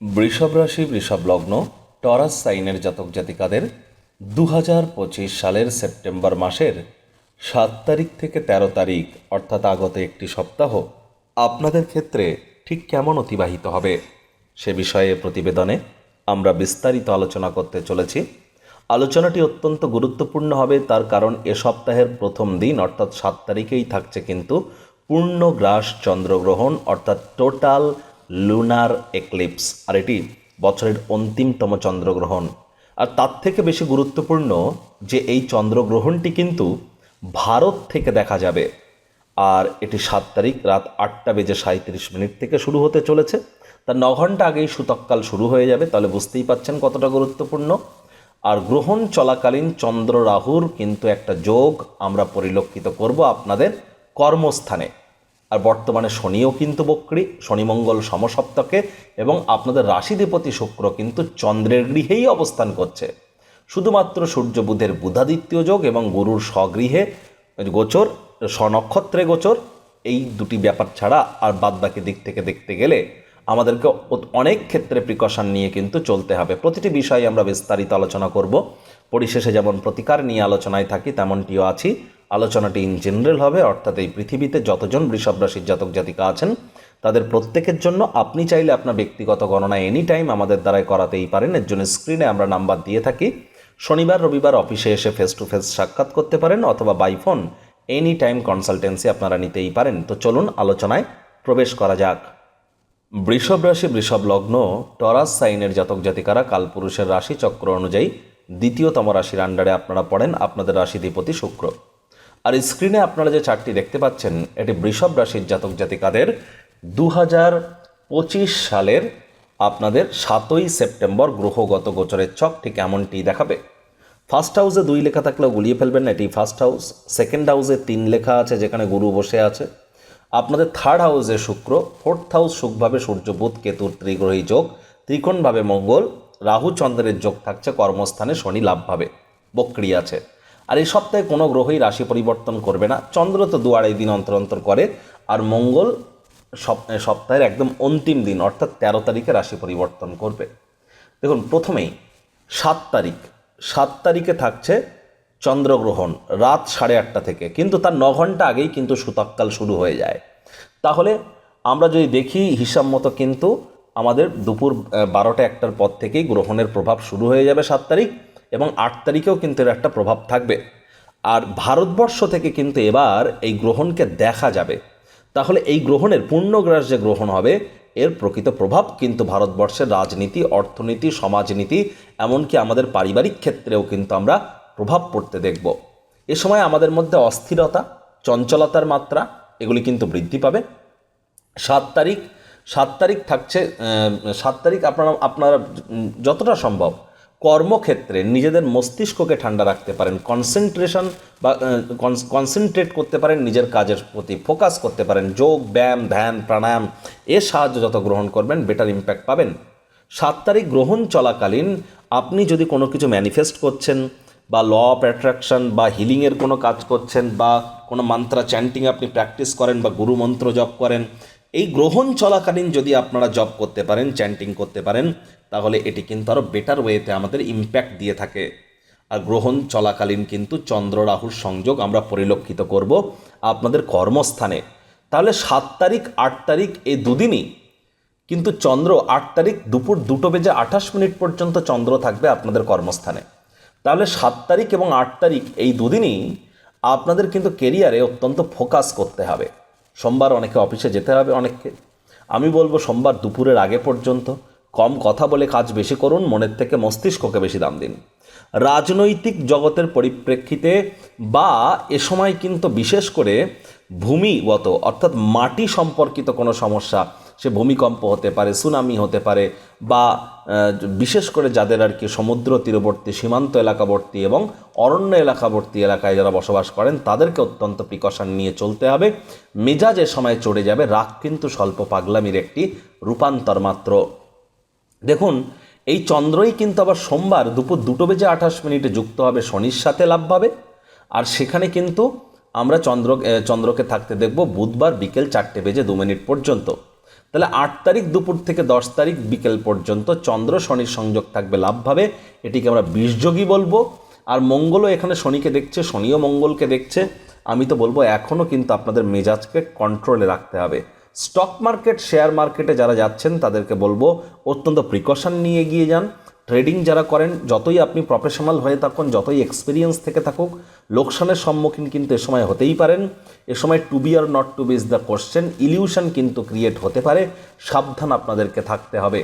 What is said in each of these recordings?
বৃষভ রাশি, বৃষভ লগ্ন, টরাস সাইনের জাতক জাতিকাদের দু হাজার পঁচিশ সালের সেপ্টেম্বর মাসের সাত তারিখ থেকে ১৩ তারিখ, অর্থাৎ আগত একটি সপ্তাহ, আপনাদের ক্ষেত্রে ঠিক কেমন অতিবাহিত হবে? সে বিষয়ে প্রতিবেদনে আমরা বিস্তারিত আলোচনা করতে চলেছি। আলোচনাটি অত্যন্ত গুরুত্বপূর্ণ হবে, তার কারণ এ সপ্তাহের প্রথম দিন, অর্থাৎ সাত তারিখেই থাকছে কিন্তু পূর্ণ গ্রাস চন্দ্রগ্রহণ, অর্থাৎ টোটাল লুনার এক্লিপস আর এটি বছরের অন্তিমতম চন্দ্রগ্রহণ। আর তার থেকে বেশি গুরুত্বপূর্ণ যে এই চন্দ্রগ্রহণটি কিন্তু ভারত থেকে দেখা যাবে। আর এটি সাত তারিখ রাত আটটা বেজে সাঁত্রিশ মিনিট থেকে শুরু হতে চলেছে। তার ন ঘণ্টা আগেই সূতককাল শুরু হয়ে যাবে, তাহলে বুঝতেই পাচ্ছেন কতটা গুরুত্বপূর্ণ। আর গ্রহণ চলাকালীন চন্দ্র রাহুর কিন্তু একটা যোগ আমরা পরিলক্ষিত করব আপনাদের কর্মস্থানে। আর বর্তমানে শনিও কিন্তু বক্রী শনিমঙ্গল সমসপ্তকে এবং আপনাদের রাশিধিপতি শুক্র কিন্তু চন্দ্রের গৃহেই অবস্থান করছে। শুধুমাত্র সূর্য বুধের বুধাদিত্য যোগ এবং গুরুর স্বগৃহে গোচর, স্বনক্ষত্রে গোচর, এই দুটি ব্যাপার ছাড়া আর বাদবাকি দিক থেকে দেখতে গেলে আমাদেরকে অনেক ক্ষেত্রে প্রিকশন নিয়ে কিন্তু চলতে হবে। প্রতিটি বিষয়ে আমরা বিস্তারিত আলোচনা করব। পরিশেষে যেমন প্রতিকার নিয়ে আলোচনায় থাকি, তেমনটিও আছি। আলোচনাটি ইন জেনারেল হবে, অর্থাৎ এই পৃথিবীতে যতজন বৃষভ রাশির জাতক জাতিকা আছেন, তাদের প্রত্যেকের জন্য আপনি চাইলে আপনার ব্যক্তিগত গণনা এনি টাইম আমাদের দ্বারাই করাতেই পারেন। এর জন্য স্ক্রিনে আমরা নাম্বার দিয়ে থাকি। শনিবার, রবিবার অফিসে এসে ফেস টু ফেস সাক্ষাৎ করতে পারেন, অথবা by phone any time consultancy আপনারা নিতেই পারেন। তো চলুন আলোচনায় প্রবেশ করা যাক। বৃষভ রাশি, বৃষভ লগ্ন, টরাস সাইনের জাতক জাতিকারা কালপুরুষের রাশি চক্র অনুযায়ী দ্বিতীয়তম রাশির আন্ডারে আপনারা পড়েন। আপনাদের রাশিধিপতি শুক্র। আর স্ক্রিনে আপনারা যে চারটি দেখতে পাচ্ছেন, এটি বৃষভ রাশির জাতক জাতিকাদের দু হাজার পঁচিশ সালের আপনাদের সাতই সেপ্টেম্বর গ্রহগত গোচরের ছক ঠিক এমনটি দেখাবে। ফার্স্ট হাউসে দুই লেখা থাকলেও গুলিয়ে ফেলবেন না, এটি ফার্স্ট হাউস সেকেন্ড হাউসে তিন লেখা আছে যেখানে গুরু বসে আছে। আপনাদের থার্ড হাউসে শুক্র ফোর্থ হাউস সুখভাবে সূর্য, বুধ কেতুর ত্রিগ্রহী যোগ, ত্রিকোণভাবে মঙ্গল, রাহু চন্দ্রের যোগ থাকছে, কর্মস্থানে শনি লাভভাবে বক্রি আছে। আর এই সপ্তাহে কোনো গ্রহই রাশি পরিবর্তন করবে না। চন্দ্র তো দু আড়াই দিন অন্তর অন্তর করে। আর মঙ্গল সপ্তাহের একদম অন্তিম দিন, অর্থাৎ তেরো তারিখে রাশি পরিবর্তন করবে। দেখুন, প্রথমেই সাত তারিখ। সাত তারিখে থাকছে চন্দ্রগ্রহণ, রাত সাড়ে আটটা থেকে। কিন্তু তার ন ঘণ্টা আগেই কিন্তু সুতককাল শুরু হয়ে যায়। তাহলে আমরা যদি দেখি হিসাব মতো কিন্তু আমাদের দুপুর বারোটা একটার পর থেকেই গ্রহণের প্রভাব শুরু হয়ে যাবে সাত তারিখ। এবং আট তারিখেও কিন্তু এর একটা প্রভাব থাকবে। আর ভারতবর্ষ থেকে কিন্তু এবার এই গ্রহণকে দেখা যাবে। তাহলে এই গ্রহণের পূর্ণগ্রাস যে গ্রহণ হবে, এর প্রকৃত প্রভাব কিন্তু ভারতবর্ষের রাজনীতি, অর্থনীতি, সমাজনীতি, এমনকি আমাদের পারিবারিক ক্ষেত্রেও কিন্তু আমরা প্রভাব পড়তে দেখব। এ সময় আমাদের মধ্যে অস্থিরতা, চঞ্চলতার মাত্রা, এগুলি কিন্তু বৃদ্ধি পাবে। সাত তারিখ সাত তারিখ থাকছে সাত তারিখ আপনারা আপনারা যতটা সম্ভব কর্মক্ষেত্রে নিজেদের মস্তিষ্ককে ঠান্ডা রাখতে পারেন কনসেন্ট্রেশন বা কনসেন্ট্রেট করতে পারেন, নিজের কাজের প্রতি ফোকাস করতে পারেন। যোগ, ব্যায়াম, ধ্যান, প্রাণায়াম এর সাহায্য যত গ্রহণ করবেন বেটার ইম্প্যাক্ট পাবেন। সাত তারিখ গ্রহণ চলাকালীন আপনি যদি কোনো কিছু ম্যানিফেস্ট করছেন বা ল অফ অ্যাট্রাকশন বা হিলিংয়ের কোনো কাজ করছেন বা কোনো মান্ত্রা চ্যান্টিং আপনি প্র্যাকটিস করেন বা গুরু মন্ত্র জপ করেন এই গ্রহণ চলাকালীন যদি আপনারা জব করতে পারেন চ্যান্টিং করতে পারেন, তাহলে এটি কিন্তু আরও বেটার ওয়েতে আমাদের ইম্প্যাক্ট দিয়ে থাকে। আর গ্রহণ চলাকালীন কিন্তু চন্দ্র রাহুর সংযোগ আমরা পরিলক্ষিত করব আপনাদের কর্মস্থানে। তাহলে সাত তারিখ, আট তারিখ এই দুদিনই কিন্তু চন্দ্র আট তারিখ দুপুর দুটো বেজে আঠাশ মিনিট পর্যন্ত চন্দ্র থাকবে আপনাদের কর্মস্থানে। তাহলে সাত তারিখ এবং আট তারিখ এই দুদিনই আপনাদের কিন্তু কেরিয়ারে অত্যন্ত ফোকাস করতে হবে। সোমবার অনেকে অফিসে যেতে হবে অনেককে। আমি বলব সোমবার দুপুরের আগে পর্যন্ত কম কথা বলে কাজ বেশি করুন, মনের থেকে মস্তিষ্ককে বেশি দাম দিন। রাজনৈতিক জগতের পরিপ্রেক্ষিতে বা এ সময় কিন্তু বিশেষ করে ভূমিগত অর্থাৎ মাটি সম্পর্কিত কোনো সমস্যা সে ভূমিকম্প হতে পারে, সুনামি হতে পারে বা বিশেষ করে যাদের আর কি সমুদ্র তীরবর্তী, সীমান্ত এলাকাবর্তী এবং অরণ্য এলাকাবর্তী এলাকায় যারা বসবাস করেন, তাদেরকে অত্যন্ত প্রিকশন নিয়ে চলতে হবে। মেজাজ এ সময় চড়ে যাবে, রাগ কিন্তু স্বল্প পাগলামির একটি রূপান্তর মাত্র। দেখুন, এই চন্দ্রই কিন্তু আবার সোমবার দুপুর দুটো বেজে আঠাশ মিনিটে যুক্ত হবে, শনির সাথে লাভ পাবে। আর সেখানে কিন্তু আমরা চন্দ্র চন্দ্রকে থাকতে দেখব বুধবার বিকেল চারটে বেজে দু মিনিট পর্যন্ত। তাহলে আট তারিখ দুপুর থেকে দশ তারিখ বিকেল পর্যন্ত চন্দ্র শনির সংযোগ থাকবে লাভভাবে। এটিকে আমরা বিষযোগী বলব। আর মঙ্গলও এখানে শনিকে দেখছে, শনিও মঙ্গলকে দেখছে। আমি তো বলব এখনও কিন্তু আপনাদের মেজাজকে কন্ট্রোলে রাখতে হবে। স্টক মার্কেট শেয়ার মার্কেটে যারা যাচ্ছেন তাদেরকে বলব, অত্যন্ত প্রিকশন নিয়ে এগিয়ে যান। ট্রেডিং যারা করেন, যতই আপনি প্রফেশনাল হয়ে থাকুন, যতই এক্সপিরিয়েন্স থেকে থাকুক, লোকসানের সম্মুখীন কিন্তু এ সময় হতেই পারেন। এ সময় to be or not to be is the question illusion কিন্তু ক্রিয়েট হতে পারে। সাবধান আপনাদেরকে থাকতে হবে।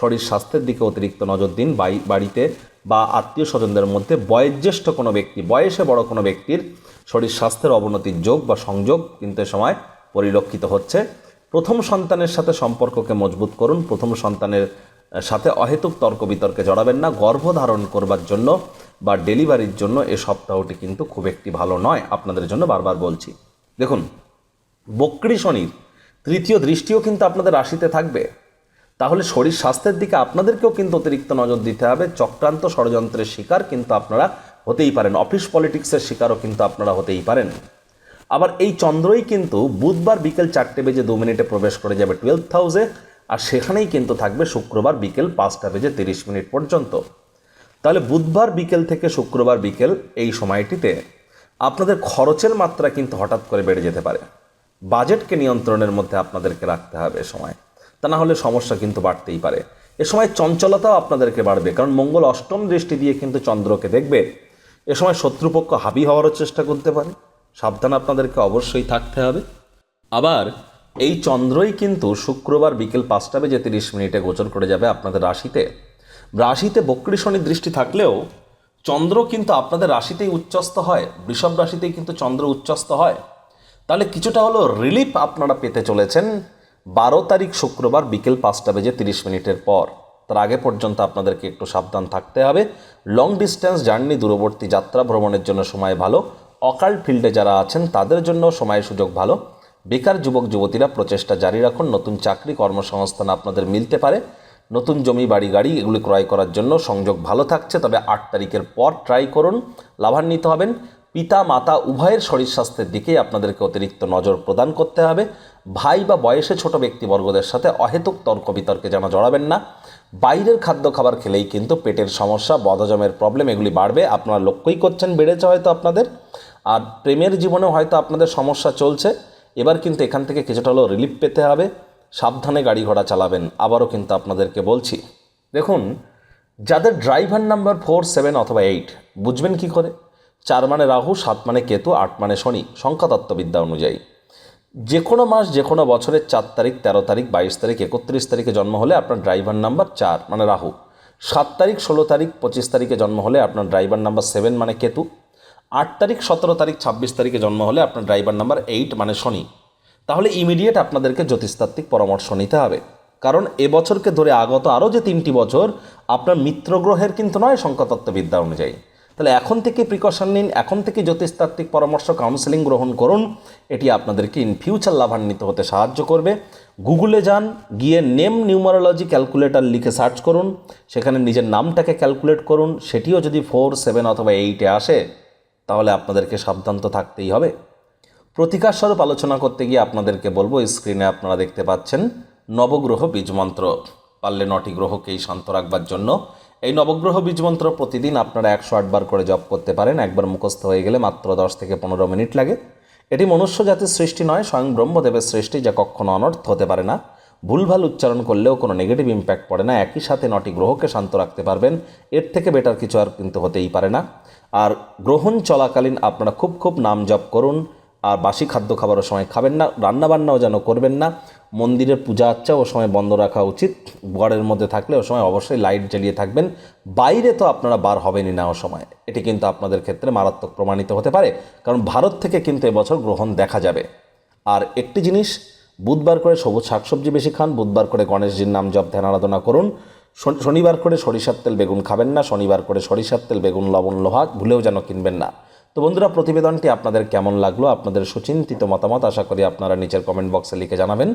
শরীর স্বাস্থ্যের দিকে অতিরিক্ত নজর দিন। বাড়িতে বা আত্মীয় স্বজনদের মধ্যে বয়োজ্যেষ্ঠ কোনো ব্যক্তি, বয়সে বড় কোনো ব্যক্তির শরীর স্বাস্থ্যের অবনতির যোগ বা সংযোগ কিন্তু এ সময় পরিলক্ষিত হচ্ছে। প্রথম সন্তানের সাথে সম্পর্ককে মজবুত করুন। প্রথম সন্তানের সাথে অহেতুক তর্ক বিতর্কে জড়াবেন না গর্ভধারণ করবার জন্য বা ডেলিভারির জন্য এ সপ্তাহটি কিন্তু খুব একটি ভালো নয়। আপনাদের জন্য বারবার বলছি। দেখুন, বক্রি শনির তৃতীয় দৃষ্টিও কিন্তু আপনাদের রাশিতে থাকবে। তাহলে শরীর স্বাস্থ্যের দিকে আপনাদেরকেও কিন্তু অতিরিক্ত নজর দিতে হবে। চক্রান্ত ষড়যন্ত্রের শিকার কিন্তু আপনারা হতেই পারেন। অফিস পলিটিক্সের শিকারও কিন্তু আপনারা হতেই পারেন। আবার এই চন্দ্রই কিন্তু বুধবার বিকেল চারটে বেজে দু মিনিটে প্রবেশ করে যাবে টুয়েলভ হাউসে। আর সেখানেই কিন্তু থাকবে শুক্রবার বিকেল পাঁচটা বেজে তিরিশ মিনিট পর্যন্ত। তাহলে বুধবার বিকেল থেকে শুক্রবার বিকেল এই সময়টিতে আপনাদের খরচের মাত্রা কিন্তু হঠাৎ করে বেড়ে যেতে পারে। বাজেটকে নিয়ন্ত্রণের মধ্যে আপনাদেরকে রাখতে হবে এ সময়। তা না হলে সমস্যা কিন্তু বাড়তেই পারে। এ সময় চঞ্চলতাও আপনাদেরকে বাড়বে, কারণ মঙ্গল অষ্টম দৃষ্টি দিয়ে কিন্তু চন্দ্রকে দেখবে। এ সময় শত্রুপক্ষ হাবি হওয়ারও চেষ্টা করতে পারে। সাবধান আপনাদেরকে অবশ্যই থাকতে হবে। আবার এই চন্দ্রই কিন্তু শুক্রবার বিকেল পাঁচটা বেজে তিরিশ মিনিটে গোচর করে যাবে আপনাদের রাশিতে। রাশিতে বক্রী দৃষ্টি থাকলেও চন্দ্র কিন্তু আপনাদের রাশিতেই উচ্চস্ত হয়, বৃষভ রাশিতেই কিন্তু চন্দ্র উচ্চস্ত হয়। তাহলে কিছুটা হলো রিলিফ আপনারা পেতে চলেছেন বারো তারিখ শুক্রবার বিকেল পাঁচটা বেজে তিরিশ মিনিটের পর। তার আগে পর্যন্ত আপনাদেরকে একটু সাবধান থাকতে হবে। লং ডিস্টেন্স জার্নি দূরবর্তী যাত্রা ভ্রমণের জন্য সময় ভালো। অকাল ফিল্ডে যারা আছেন, তাদের জন্য সময় সুযোগ ভালো। বেকার যুবক, যুবতীরা প্রচেষ্টা জারি রাখুন। নতুন চাকরি, কর্মসংস্থান আপনাদের মিলতে পারে। নতুন জমি, বাড়ি, গাড়ি এগুলি ক্রয় করার জন্য সংযোগ ভালো থাকছে, তবে আট তারিখের পর ট্রাই করুন। লাভান্বিত হবেন। পিতা, মাতা উভয়ের শরীর স্বাস্থ্যের দিকেই আপনাদেরকে অতিরিক্ত নজর প্রদান করতে হবে। ভাই বা বয়সে ছোট ব্যক্তিবর্গদের সাথে অহেতুক তর্ক বিতর্কে যেন জড়াবেন না। বাইরের খাদ্য, খাবার খেলেই কিন্তু পেটের সমস্যা বদজমের প্রবলেম এগুলি বাড়বে। আপনারা লক্ষ্যই করছেন, বেড়েছে হয়তো আপনাদের। আর প্রেমের জীবনেও হয়তো আপনাদের সমস্যা চলছে। এবার কিন্তু এখান থেকে কিছুটা হলেও রিলিফ পেতে হবে। সাবধানে গাড়ি ঘোড়া চালাবেন। আবারও কিন্তু আপনাদেরকে বলছি। দেখুন, যাদের ড্রাইভার নাম্বার ফোর সেভেন অথবা এইট বুঝবেন কি করে? চার মানে রাহু, সাত মানে কেতু, আট মানে শনি, সংখ্যাতত্ত্ববিদ্যা অনুযায়ী। যে কোনো মাস যে কোনো বছরের চার তারিখ, তেরো তারিখ, বাইশ তারিখ, একত্রিশ তারিখে জন্ম হলে আপনার ড্রাইভার নাম্বার চার মানে রাহু। সাত তারিখ, ষোলো তারিখ, পঁচিশ তারিখে জন্ম হলে আপনার ড্রাইভার নাম্বার সেভেন মানে কেতু। আট তারিখ, সতেরো তারিখ, ছাব্বিশ তারিখে জন্ম হলে আপনার ড্রাইভার নাম্বার এইট মানে শনি। তাহলে ইমিডিয়েট আপনাদেরকে জ্যোতিষতাত্ত্বিক পরামর্শ নিতে হবে। কারণ এবছরকে ধরে আগত আরও যে তিনটি বছর, আপনার মিত্র গ্রহের কিন্তু নয় সংখ্যাতত্ত্ববিদ্যা অনুযায়ী। তাহলে এখন থেকে প্রিকশন নিন, এখন থেকে জ্যোতিষতাত্ত্বিক পরামর্শ কাউন্সেলিং গ্রহণ করুন। এটি আপনাদেরকে ইন ফিউচার লাভান্বিত হতে সাহায্য করবে। গুগলে যান, গিয়ে নেম নিউমারোলজি ক্যালকুলেটর লিখে সার্চ করুন। সেখানে নিজের নামটাকে ক্যালকুলেট করুন। সেটিও যদি ফোর সেভেন অথবা এইটে আসে তাহলে আপনাদেরকে সাবধান তো থাকতেই হবে। প্রতিকার স্বরূপ আলোচনা করতে গিয়ে আপনাদেরকে বলব, স্ক্রিনে আপনারা দেখতে পাচ্ছেন নবগ্রহ বীজমন্ত্র। পারলে নটি গ্রহকেই শান্ত রাখবার জন্য। এই নবগ্রহ বীজমন্ত্র প্রতিদিন আপনারা একশো আটবার করে জপ করতে পারেন। একবার মুখস্থ হয়ে গেলে মাত্র দশ থেকে পনেরো মিনিট লাগে। এটি মনুষ্য জাতির সৃষ্টি নয়, স্বয়ং ব্রহ্মদেবের সৃষ্টি যা কখনো অনর্থ হতে পারে না। ভুলভাল উচ্চারণ করলেও কোনো নেগেটিভ ইম্প্যাক্ট পড়ে না। একই সাথে নটি গ্রহকে শান্ত রাখতে পারবেন। এর থেকে বেটার কিছু আর কিন্তু হতেই পারে না। আর গ্রহণ চলাকালীন আপনারা খুব খুব নাম জপ করুন, আর বাসি খাদ্য খাবারও সময় খাবেন না, রান্নাবান্নাও যেন করবেন না। মন্দিরের পূজা আচ্ছা ও সময় বন্ধ রাখা উচিত, ঘরের মধ্যে থাকলে ও সময় অবশ্যই লাইট জ্বালিয়ে থাকবেন। বাইরে তো আপনারা বার হবেনই না ও সময়, এটি কিন্তু আপনাদের ক্ষেত্রে মারাত্মক প্রমাণিত হতে পারে, কারণ ভারত থেকে কিন্তু এবছর গ্রহণ দেখা যাবে। আর একটি জিনিস, বুধবার করে সবুজ শাকসবজি বেশি খান, বুধবার করে গণেশজির নাম জপ ধ্যান আরাধনা করুন শনিবার করে সরিষার তেল বেগুন খাবেন না, শনিবার করে সরিষার তেল বেগুন, লবণ, লোহা, ভুলেও যেন কিনবেন না। তো বন্ধুরা, প্রতিবেদনটি আপনাদের কেমন লাগল, আপনাদের সুচিন্তিত মতামত আশা করি আপনারা নিচের কমেন্ট বক্সে লিখে জানাবেন।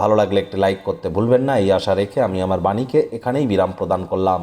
ভালো লাগলে একটি লাইক করতে ভুলবেন না, এই আশা রেখে আমি আমার বাণীকে এখানেই বিরাম প্রদান করলাম।